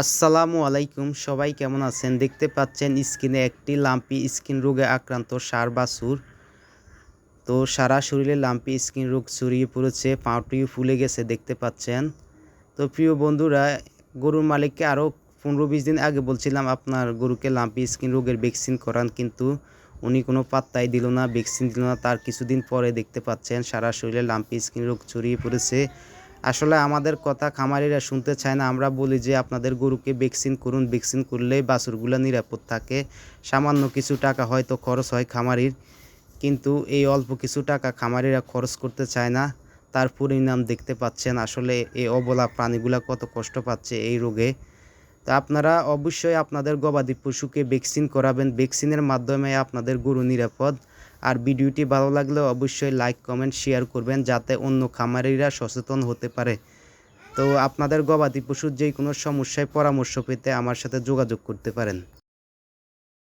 আসসালামু আলাইকুম, সবাই কেমন আছেন? দেখতে পাচ্ছেন স্কিনে একটি লাম্পি স্কিন রোগে আক্রান্ত সার বাছুর। তো সারা শরীরে লাম্পি স্কিন রোগ ছড়িয়ে পড়েছে পাউটিও ফুলে গেছে, দেখতে পাচ্ছেন। তো প্রিয় বন্ধুরা, গরুর মালিককে আরও পনেরো বিশ দিন আগে বলছিলাম, আপনার গরুকে লাম্পি স্কিন রোগের ভ্যাকসিন করান, কিন্তু উনি কোনো পাত্তাই দিল না, ভ্যাকসিন দিল না। তার কিছুদিন পরে দেখতে পাচ্ছেন, সারা শরীরে লাম্পি স্কিন রোগ ছড়িয়ে পড়েছে। আসলে আমাদের কথা খামারিরা শুনতে চায় না। আমরা বলি যে আপনাদের গরুকে ভ্যাকসিন করুন, ভ্যাকসিন করলেই বাছুরগুলো নিরাপদ থাকে। সামান্য কিছু টাকা হয়তো খরচ হয় খামারির, কিন্তু এই অল্প কিছু টাকা খামারিরা খরচ করতে চায় না। তার পরিণাম দেখতে পাচ্ছেন আসলে এই অবলা প্রাণীগুলো কত কষ্ট পাচ্ছে এই রোগে। তো আপনারা অবশ্যই আপনাদের গবাদি পশুকে ভ্যাকসিন করাবেন। ভ্যাকসিনের মাধ্যমে আপনাদের গরু নিরাপদ। আর ভিডিওটি ভালো লাগলে অবশ্যই লাইক, কমেন্ট, শেয়ার করবেন যাতে অন্য খামারিরা সচেতন হতে পারে। তো আপনাদের গবাদি পশুর যে কোনো সমস্যায় পরামর্শ পেতে আমার সাথে যোগাযোগ করতে পারেন।